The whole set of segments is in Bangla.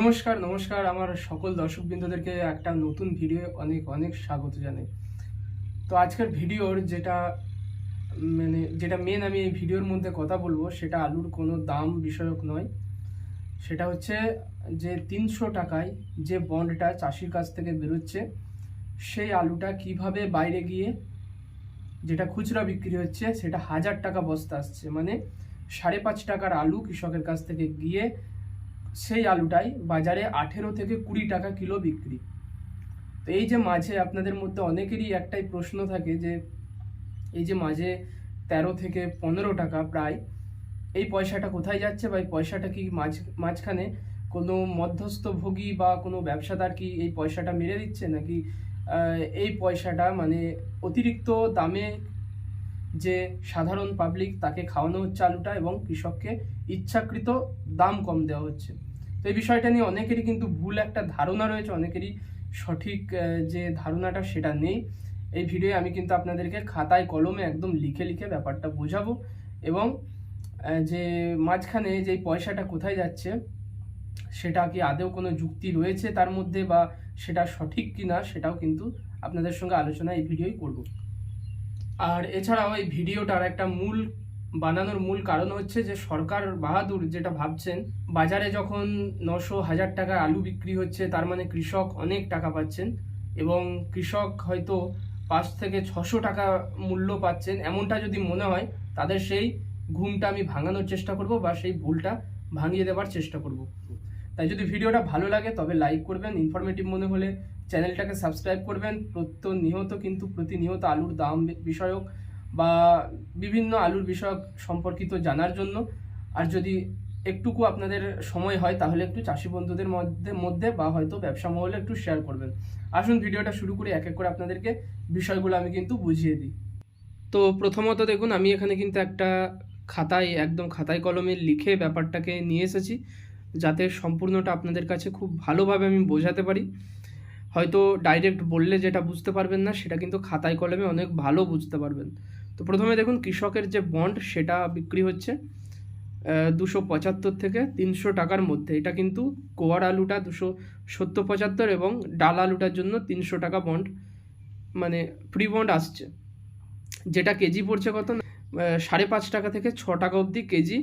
নমস্কার নমস্কার আমার সকল দর্শকবৃন্দদেরকে একটা নতুন ভিডিও অনেক অনেক স্বাগত জানাই। তো আজকের ভিডিওর যেটা মানে যেটা মেন আমি এই ভিডিওর মধ্যে কথা বলব, সেটা আলুর কোনো দাম বিষয়ক নয়। সেটা হচ্ছে যে তিনশো টাকায় যে বন্ডটা চাষির কাছ থেকে বেরোচ্ছে, সেই আলুটা কীভাবে বাইরে গিয়ে যেটা খুচরা বিক্রি হচ্ছে, সেটা হাজার টাকা বস্তা আসছে। মানে সাড়ে পাঁচ টাকার আলু কৃষকের কাছ থেকে গিয়ে সেই আলুটাই বাজারে আঠেরো থেকে কুড়ি টাকা কিলো বিক্রি। তো এই যে মাঝে আপনাদের মধ্যে অনেকেরই একটাই প্রশ্ন থাকে যে, এই যে মাঝে তেরো থেকে পনেরো টাকা প্রায়, এই পয়সাটা কোথায় যাচ্ছে বা এই পয়সাটা কি মাঝ, মাঝখানে কোনো মধ্যস্থভোগী বা কোনো ব্যবসাদার কি এই পয়সাটা মেরে দিচ্ছে? নাকি এই পয়সাটা মানে অতিরিক্ত দামে যে সাধারণ পাবলিক তাকে খাওয়ানো হচ্ছে আলুটা এবং কৃষককে ইচ্ছাকৃত দাম কম দেওয়া হচ্ছে। তো এই বিষয়টা নিয়ে অনেকেরই কিন্তু ভুল একটা ধারণা রয়েছে, অনেকেরই সঠিক যে ধারণাটা সেটা নেই। এই ভিডিওয়ে আমি কিন্তু আপনাদেরকে খাতায় কলমে একদম লিখে লিখে ব্যাপারটা বোঝাবো এবং যে মাঝখানে যে পয়সাটা কোথায় যাচ্ছে, সেটা কি আদেও কোনো যুক্তি রয়েছে তার মধ্যে বা সেটা সঠিক কি না সেটাও কিন্তু আপনাদের সঙ্গে আলোচনা এই ভিডিওই করব। আর এছাড়াও এই ভিডিওটার একটা মূল বানানোর মূল কারণ হচ্ছে যে সরকার বাহাদুর যেটা ভাবছেন, বাজারে যখন নশো হাজার টাকার আলু বিক্রি হচ্ছে, তার মানে কৃষক অনেক টাকা পাচ্ছেন এবং কৃষক হয়তো পাঁচ থেকে ছশো টাকা মূল্য পাচ্ছেন এমনটা যদি মনে হয়, তাদের সেই ঘুমটা আমি ভাঙানোর চেষ্টা করব বা সেই ভুলটা ভাঙিয়ে দেওয়ার চেষ্টা করব। তাই যদি ভিডিওটা ভালো লাগে তবে লাইক করবেন ইনফরমেটিভ মনে হলে চ্যানেলটাকে সাবস্ক্রাইব করবেন। প্রতিনিয়ত কিন্তু প্রতিনিয়ত আলুর দাম বিষয়ক বা বিভিন্ন আলুর বিষয়ক সম্পর্কিত জানার জন্য। আর যদি একটুকু আপনাদের সময় হয়, তাহলে একটু চাষি বন্ধুদের মধ্যে মধ্যে বা হয়তো ব্যবসা মহলে একটু শেয়ার করবেন। আসুন ভিডিওটা শুরু করে, এক এক করে আপনাদেরকে বিষয়গুলো আমি কিন্তু বুঝিয়ে দিই। তো প্রথমত দেখুন, আমি এখানে কিন্তু একটা খাতায়, একদম খাতায় কলমে লিখে ব্যাপারটাকে নিয়ে এসেছি, যাতে সম্পূর্ণটা আপনাদের কাছে খুব ভালোভাবে আমি বোঝাতে পারি। হয়তো ডাইরেক্ট বললে যেটা বুঝতে পারবেন না, সেটা কিন্তু খাতায় কলমে অনেক ভালো বুঝতে পারবেন। তো প্রথমে দেখুন কৃষকের যে বন্ড সেটা বিক্রি হচ্ছে দুশো পঁচাত্তর থেকে তিনশো টাকার মধ্যে। এটা কিন্তু কোয়ার আলুটা দুশো সত্তর পঁচাত্তর এবং ডাল আলুটার জন্য তিনশো টাকা বন্ড মানে প্রি বন্ড আসছে। যেটা কেজি পড়ছে কত? সাড়ে পাঁচ টাকা থেকে ছ টাকা অবধি কেজি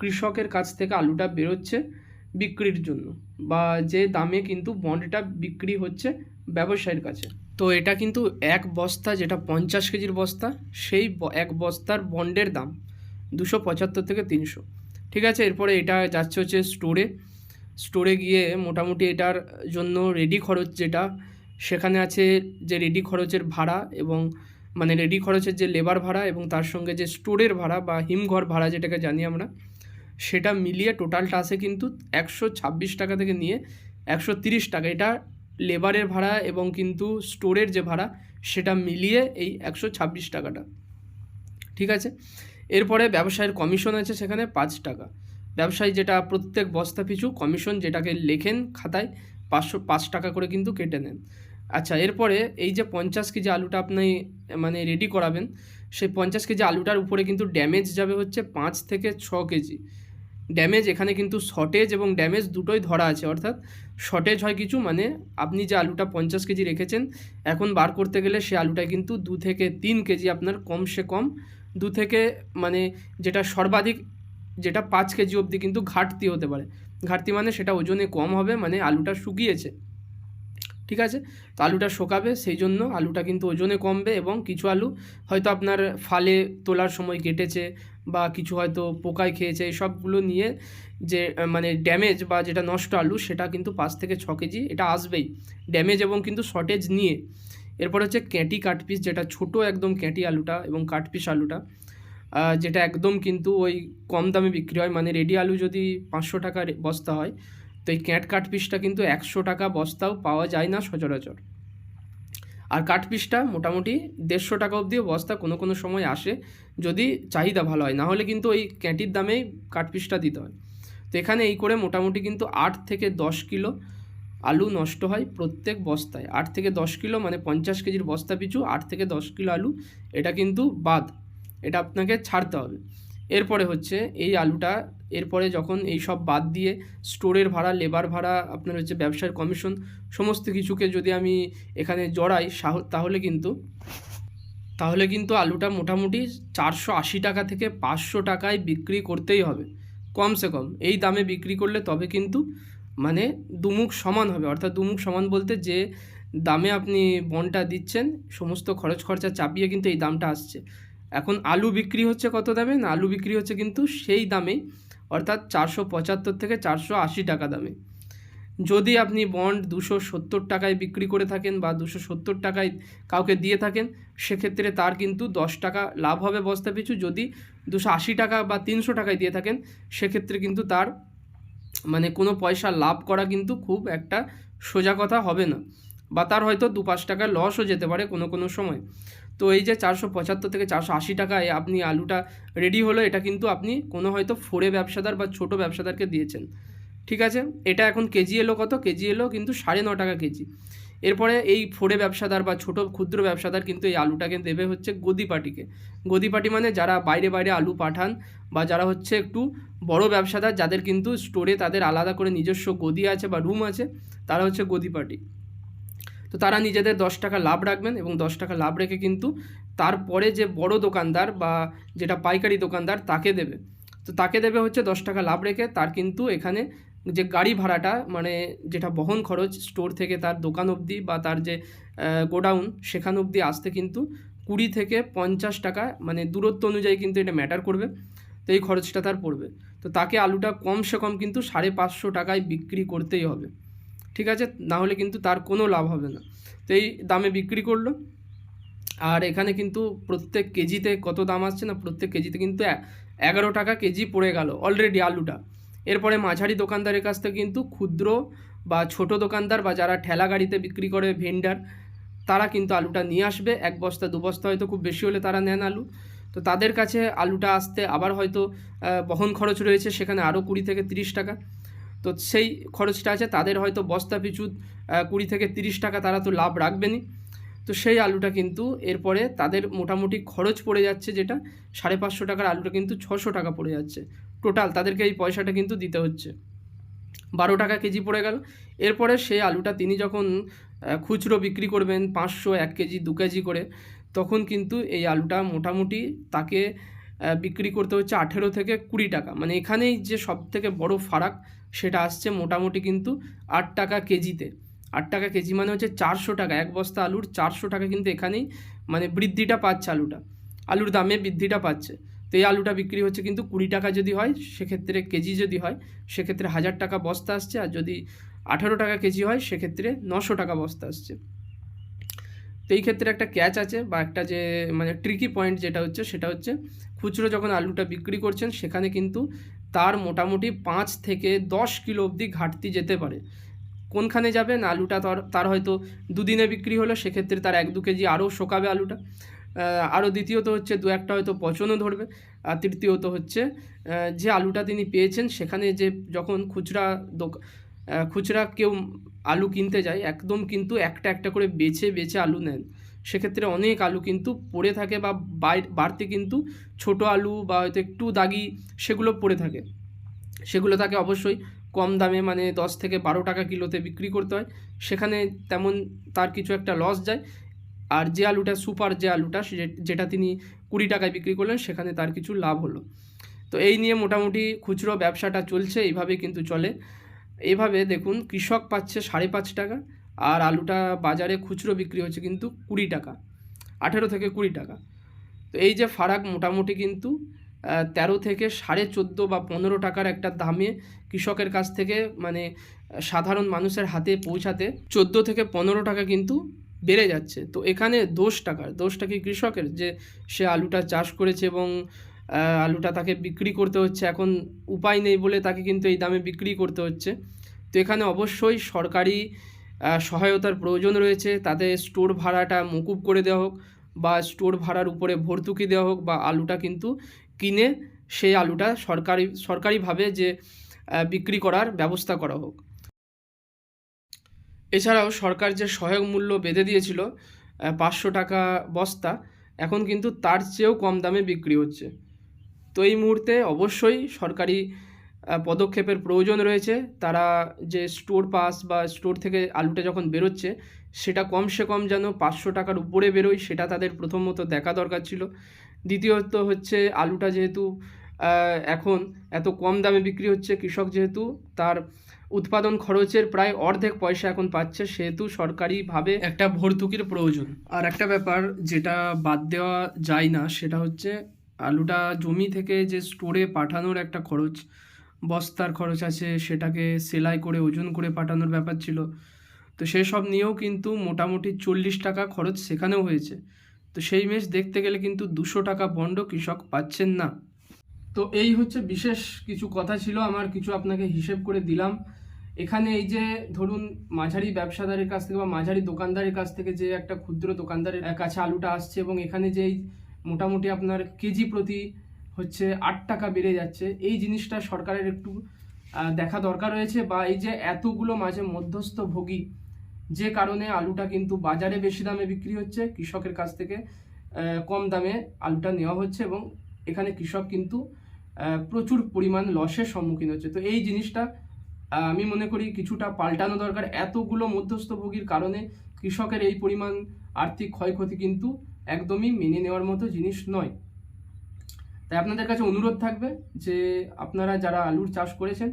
কৃষকের কাছ থেকে আলুটা বেরোচ্ছে বিক্রির জন্য, বা যে দামে কিন্তু বন্ডটা বিক্রি হচ্ছে ব্যবসায়ীর কাছে। তো এটা কিন্তু এক বস্তা যেটা পঞ্চাশ কেজির বস্তা, সেই এক বস্তার বন্ডের দাম দুশো পঁচাত্তর থেকে তিনশো। ঠিক আছে? এরপরে এটা যাচ্ছে হচ্ছে স্টোরে। স্টোরে গিয়ে মোটামুটি এটার জন্য রেডি খরচ যেটা, সেখানে আছে যে রেডি খরচের ভাড়া এবং মানে রেডি খরচের যে লেবার ভাড়া এবং তার সঙ্গে যে স্টোরের ভাড়া বা হিমঘর ভাড়া যেটাকে জানি আমরা, সেটা মিলিয়ে টোটালটা আসে কিন্তু একশো ছাব্বিশ টাকা থেকে নিয়ে একশো তিরিশ টাকা। এটা লেবারের ভাড়া এবং কিন্তু স্টোরের যে ভাড়া, সেটা মিলিয়ে এই একশো ছাব্বিশ টাকাটা। ঠিক আছে? এরপরে ব্যবসায়ের কমিশন আছে সেখানে পাঁচ টাকা। ব্যবসায়ী যেটা প্রত্যেক বস্তা পিছু কমিশন যেটাকে লেখেন খাতায়, পাঁচশো, পাঁচ টাকা করে কিন্তু কেটে নেন। আচ্ছা এরপরে এই যে পঞ্চাশ কেজি আলুটা আপনি মানে রেডি করাবেন, সেই পঞ্চাশ কেজি আলুটার উপরে কিন্তু ড্যামেজ যাবে হচ্ছে পাঁচ থেকে ছ কেজি। ড্যামেজ এখানে কিন্তু শর্টেজ এবং ড্যামেজ দুটোই ধরা আছে, অর্থাৎ শর্টেজ হয় কিছু মানে আপনি যে আলুটা পঞ্চাশ কেজি রেখেছেন, এখন বার করতে গেলে সে আলুটা কিন্তু দু থেকে তিন কেজি আপনার কমসে কম, দু থেকে মানে যেটা সর্বাধিক যেটা পাঁচ কেজি অবধি কিন্তু ঘাটতি হতে পারে। ঘাটতি মানে সেটা ওজনে কম হবে মানে আলুটা শুকিয়েছে। ঠিক আছে? তো আলুটা শোকাবে, সেই জন্য আলুটা কিন্তু ওজনে কমবে এবং কিছু আলু হয়তো আপনার ফালে তোলার সময় কেটেছে বা কিছু হয়তো পোকায় খেয়েছে এই সবগুলো নিয়ে যে মানে ড্যামেজ বা যেটা নষ্ট আলু, সেটা কিন্তু পাঁচ থেকে ছ কেজি, এটা আসবেই। ড্যামেজ এবং কিন্তু শর্টেজ নিয়ে। এরপর হচ্ছে ক্যাঁটি কাটপিস যেটা ছোট একদম ক্যাঁটি আলুটা এবং কাটপিস আলুটা যেটা একদম কিন্তু ওই কম দামে বিক্রি হয়। মানে রেডি আলু যদি পাঁচশো টাকা বস্তা হয়, তো এই ক্যাঁট কাট পিসটা কিন্তু একশো টাকা বস্তাও পাওয়া যায় না সচরাচর। আর কাঠ পিসটা মোটামুটি দেড়শো টাকা অবধিও বস্তা কোনো কোনো সময় আসে যদি চাহিদা ভালো হয়। না হলে কিন্তু ওই ক্যাঁটির দামেই কাঠ পিসটা দিতে হয়। তো এখানে এই করে মোটামুটি কিন্তু আট থেকে দশ কিলো আলু নষ্ট হয় প্রত্যেক বস্তায়। আট থেকে দশ কিলো মানে পঞ্চাশ কেজির বস্তা পিছু আট থেকে দশ কিলো আলু, এটা কিন্তু বাদ। এটা আপনাকে ছাড়তে হবে। এরপরে হচ্ছে এই আলুটা, এরপরে যখন এই সব বাদ দিয়ে স্টোরের ভাড়া, লেবার ভাড়া, আপনার হচ্ছে ব্যবসার কমিশন, সমস্ত কিছুকে যদি আমি এখানে জড়াই তাহলে কিন্তু তাহলে কিন্তু আলুটা মোটামুটি চারশো আশি টাকা থেকে পাঁচশো টাকায় বিক্রি করতেই হবে। কমসে কম, এই দামে বিক্রি করলে তবে কিন্তু মানে দুমুখ সমান হবে। অর্থাৎ দুমুখ সমান বলতে যে দামে আপনি বনটা দিচ্ছেন, সমস্ত খরচ খরচা চাপিয়ে কিন্তু এই দামটা আসছে। এখন আলু বিক্রি হচ্ছে কত দামে? না, আলু বিক্রি হচ্ছে কিন্তু সেই দামেই অর্থাৎ চারশো পঁচাত্তর থেকে চারশো আশি টাকা দামে। যদি আপনি বন্ড দুশো সত্তর টাকায় বিক্রি করে থাকেন বা দুশো সত্তর টাকায় কাউকে দিয়ে থাকেন, সেক্ষেত্রে তার কিন্তু দশ টাকা লাভ হবে বস্তা পিছু। যদি দুশো আশি টাকা বা তিনশো টাকায় দিয়ে থাকেন, সেক্ষেত্রে কিন্তু তার মানে কোনো পয়সা লাভ করা কিন্তু খুব একটা সোজা কথা হবে না। বা তার হয়তো দু পাঁচ টাকা লসও যেতে পারে কোনো কোনো সময়। তো এই যে চারশো পঁচাত্তর থেকে চারশো আশি টাকায় আপনি আলুটা রেডি হলো, এটা কিন্তু আপনি কোনো হয়তো ফোরে ব্যবসাদার বা ছোট ব্যবসাদারকে দিয়েছেন। ঠিক আছে? এটা এখন কেজি এলো কত? কেজি এলো কিন্তু সাড়ে ন টাকা কেজি। এরপরে এই ফোরে ব্যবসাদার বা ছোট ক্ষুদ্র ব্যবসাদার কিন্তু এই আলুটাকে দেবে হচ্ছে গদি পাটিকে গদি পাটি মানে যারা বাইরে বাইরে আলু পাঠান বা যারা হচ্ছে একটু বড় ব্যবসাদার, যাদের কিন্তু স্টোরে তাদের আলাদা করে নিজস্ব গদি আছে বা রুম আছে, তারা হচ্ছে গদি পাটি তো তারা নিজেদের দশ টাকা লাভ রাখবেন এবং দশ টাকা লাভ রেখে কিন্তু তারপরে যে বড় দোকানদার বা যেটা পাইকারি দোকানদার তাকে দেবে। তো তাকে দেবে হচ্ছে দশ টাকা লাভ রেখে তার কিন্তু এখানে যে গাড়ি ভাড়াটা মানে যেটা বহন খরচ স্টোর থেকে তার দোকান অবধি বা তার যে গোডাউন সেখান অবধি আসতে কিন্তু কুড়ি থেকে পঞ্চাশ টাকা মানে দূরত্ব অনুযায়ী কিন্তু এটা ম্যাটার করবে। তো এই খরচটা তার পড়বে। তো তাকে আলুটা কমসে কম কিন্তু সাড়ে পাঁচশো টাকায় বিক্রি করতেই হবে। ঠিক আছে? না হলে কিন্তু তার কোনো লাভ হবে না। তো এই দামে বিক্রি করল। আর এখানে কিন্তু প্রত্যেক কেজিতে কত দাম আসছে না? প্রত্যেক কেজিতে কিন্তু এগারো টাকা কেজি পড়ে গেল অলরেডি আলুটা। এরপরে মাঝারি দোকানদারের কাছ থেকে কিন্তু ক্ষুদ্র বা ছোট দোকানদার বা যারা ঠেলা গাড়িতে বিক্রি করে ভেন্ডার তারা কিন্তু আলুটা নিয়ে আসবে। এক বস্তা, দু বস্তা হয়তো খুব বেশি হলে তারা নেন আলু। তো তাদের কাছে আলুটা আসতে আবার হয়তো বহন খরচ রয়েছে সেখানে আরও কুড়ি থেকে তিরিশ টাকা। তো সেই খরচটা আছে, তাদের হয়তো বস্তা পিছু কুড়ি থেকে তিরিশ টাকা তারা তো লাভ রাখবেনই। তো সেই আলুটা কিন্তু এরপরে তাদের মোটামুটি খরচ পড়ে যাচ্ছে যেটা, সাড়ে পাঁচশো টাকার আলুটা কিন্তু ছশো টাকা পড়ে যাচ্ছে। টোটাল তাদেরকে এই পয়সাটা কিন্তু দিতে হচ্ছে। বারো টাকা কেজি পড়ে গেল। এরপরে সেই আলুটা তিনি যখন খুচরো বিক্রি করবেন পাঁচশো, এক কেজি, দু কেজি করে, তখন কিন্তু এই আলুটা মোটামুটি তাকে বিক্রি করতে হচ্ছে আঠেরো থেকে কুড়ি টাকা। মানে এখানেই যে সব থেকে বড় ফারাক সেটা আসছে মোটামুটি কিন্তু আট টাকা কেজিতে। আট টাকা কেজি মানে হচ্ছে চারশো টাকা। এক বস্তা আলুর চারশো টাকা কিন্তু এখানেই মানে বৃদ্ধিটা পাচ্ছে আলুটা। আলুর দামে বৃদ্ধিটা পাচ্ছে। তো এই আলুটা বিক্রি হচ্ছে কিন্তু কুড়ি টাকা যদি হয়, সেক্ষেত্রে কেজি যদি হয়, সেক্ষেত্রে হাজার টাকা বস্তা আসছে। আর যদি আঠারো টাকা কেজি হয়, সেক্ষেত্রে নশো টাকা বস্তা আসছে। তো এই ক্ষেত্রে একটা ক্যাচ আছে বা একটা যে মানে ট্রিকি পয়েন্ট যেটা হচ্ছে সেটা হচ্ছে খুচরো যখন আলুটা বিক্রি করছেন সেখানে কিন্তু তার মোটামুটি পাঁচ থেকে দশ কিলো অবধি ঘাটতি যেতে পারে। কোনখানে যাবে? না আলুটা তার তার হয়তো দুদিনে বিক্রি হলো সেক্ষেত্রে তার এক দু কেজি আরও শোকাবে আলুটা। আরও দ্বিতীয়ত হচ্ছে দু একটা হয়তো পচনও ধরবে। আর তৃতীয়ত হচ্ছে যে আলুটা তিনি পেয়েছেন সেখানে যে যখন খুচরা দোক আহ, খুচরা কেউ আলু কিনতে যায়, একদম কিন্তু একটা একটা করে বেছে বেছে আলু নেন। সেক্ষেত্রে অনেক আলু কিন্তু পড়ে থাকে বা বাড়তি কিন্তু ছোট আলু বা হয়তো একটু দাগি সেগুলো পড়ে থাকে। সেগুলো তাকে অবশ্যই কম দামে মানে দশ থেকে বারো টাকা কিলোতে বিক্রি করতে হয়। সেখানে তেমন তার কিছু একটা লস যায়। আর যে আলুটা সুপার যে আলুটা যেটা তিনি কুড়ি টাকায় বিক্রি করলেন, সেখানে তার কিছু লাভ হলো। তো এই নিয়ে মোটামুটি খুচরো ব্যবসাটা চলছে এইভাবে কিন্তু চলে। এইভাবে দেখুন, কৃষক পাচ্ছে সাড়ে পাঁচ টাকা আর আলুটা বাজারে খুচরো বিক্রি হচ্ছে কিন্তু কুড়ি টাকা, আঠেরো থেকে কুড়ি টাকা। তো এই যে ফারাক মোটামুটি কিন্তু তেরো থেকে সাড়ে চোদ্দ বা পনেরো টাকার একটা দামে কৃষকের কাছ থেকে মানে সাধারণ মানুষের হাতে পৌঁছাতে চোদ্দ থেকে পনেরো টাকা কিন্তু বেড়ে যাচ্ছে। তো এখানে দোষ টাকার, দোষটা কি কৃষকের? যে সে আলুটা চাষ করেছে এবং আলুটা তাকে বিক্রি করতে হচ্ছে। এখন উপায় নেই বলে তাকে কিন্তু এই দামে বিক্রি করতে হচ্ছে। তো এখানে অবশ্যই সরকারি সহায়তার প্রয়োজন রয়েছে। তাদের স্টোর ভাড়াটা মকুব করে দেওয়া হোক বা স্টোর ভাড়ার উপরে ভর্তুকি দেওয়া হোক বা আলুটা কিন্তু কিনে সেই আলুটা সরকারি, সরকারিভাবে যে বিক্রি করার ব্যবস্থা করা হোক। এছাড়াও সরকার যে সহায়ক মূল্য বেঁধে দিয়েছিল পাঁচশো টাকা বস্তা, এখন কিন্তু তার চেয়েও কম দামে বিক্রি হচ্ছে। তো এই মুহূর্তে অবশ্যই সরকারি পদক্ষেপের প্রয়োজন রয়েছে। তারা যে স্টোর পাস বা স্টোর থেকে আলুটা যখন বেরোচ্ছে সেটা কমসে কম যেন পাঁচশো টাকার উপরে বেরোয় সেটা তাদের প্রথমত দেখা দরকার ছিল। দ্বিতীয়ত হচ্ছে আলুটা যেহেতু এখন এত কম দামে বিক্রি হচ্ছে কৃষক যেহেতু তার উৎপাদন খরচের প্রায় অর্ধেক পয়সা এখন পাচ্ছে সেহেতু সরকারিভাবে একটা ভর্তুকির প্রয়োজন। আর একটা ব্যাপার যেটা বাদ দেওয়া যায় না সেটা হচ্ছে আলুটা জমি থেকে যে স্টোরে পাঠানোর একটা খরচ, বস্তার খরচ আছে, সেটাকে সেলাই করে, ওজন করে পাঠানোর ব্যাপার ছিল। তো সেসব নিয়েও কিন্তু মোটামুটি চল্লিশ টাকা খরচ সেখানেও হয়েছে। তো সেই মেশ দেখতে গেলে কিন্তু দুশো টাকা বন্ড কৃষক পাচ্ছেন না। তো এই হচ্ছে বিশেষ কিছু কথা ছিল, আমার কিছু আপনাকে হিসেব করে দিলাম। এখানে এই যে ধরুন মাঝারি ব্যবসাদারের কাছ থেকে বা মাঝারি দোকানদারের কাছ থেকে যে একটা ক্ষুদ্র দোকানদারের কাছে আলুটা আসছে এবং এখানে যেই মোটামুটি আপনার কেজি প্রতি হচ্ছে আট টাকা বেড়ে যাচ্ছে। এই জিনিসটা সরকারের একটু দেখা দরকার রয়েছে বা এই যে এতগুলো মাঝে মধ্যস্থ ভোগী যে কারণে আলুটা কিন্তু বাজারে বেশি দামে বিক্রি হচ্ছে, কৃষকের কাছ থেকে কম দামে আলুটা নেওয়া হচ্ছে এবং এখানে কৃষক কিন্তু প্রচুর পরিমাণ লসের সম্মুখীন হচ্ছে। তো এই জিনিসটা আমি মনে করি কিছুটা পাল্টানো দরকার। এতগুলো মধ্যস্থভোগীর কারণে কৃষকের এই পরিমাণ আর্থিক ক্ষয়ক্ষতি কিন্তু একদমই মেনে নেওয়ার মতো জিনিস নয়। তাই আপনাদের কাছে অনুরোধ থাকবে যে আপনারা যারা আলুর চাষ করেছেন,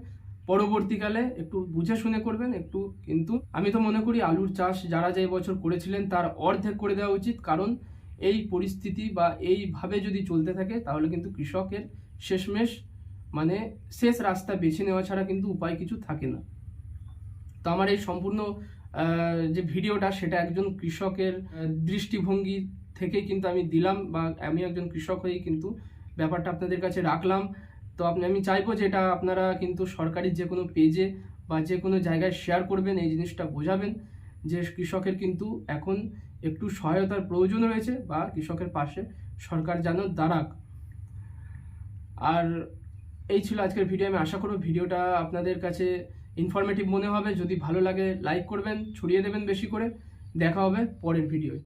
পরবর্তীকালে একটু বুঝে শুনে করবেন, একটু কিন্তু আমি তো মনে করি আলুর চাষ যারা যে বছর করেছিলেন তার অর্ধেক করে দেওয়া উচিত, কারণ এই পরিস্থিতি বা এইভাবে যদি চলতে থাকে, তাহলে কিন্তু কৃষকের শেষমেশ মানে শেষ রাস্তা বেছে নেওয়া ছাড়া কিন্তু উপায় কিছু থাকে না। তো আমার এই সম্পূর্ণ যে ভিডিওটা, সেটা একজন কৃষকের দৃষ্টিভঙ্গি থেকে কিন্তু আমি দিলাম বা আমি একজন কৃষক হয়েই কিন্তু ব্যাপারটা আপনাদের কাছে রাখলাম। তো আপনি, আমি চাইব যে এটা আপনারা কিন্তু সরকারি যে কোনো পেজে বা যে কোনো জায়গায় শেয়ার করবেন, এই জিনিসটা বোঝাবেন যে কৃষকের কিন্তু এখন একটু সহায়তার প্রয়োজন রয়েছে বা কৃষকের পাশে সরকার যেন দাঁড়াক। আর এই ছিল আজকের ভিডিও আমি আশা করব ভিডিওটা আপনাদের কাছে ইনফরমেটিভ মনে হবে। যদি ভালো লাগে লাইক করবেন, ছড়িয়ে দেবেন বেশি করে। দেখা হবে পরের ভিডিওয়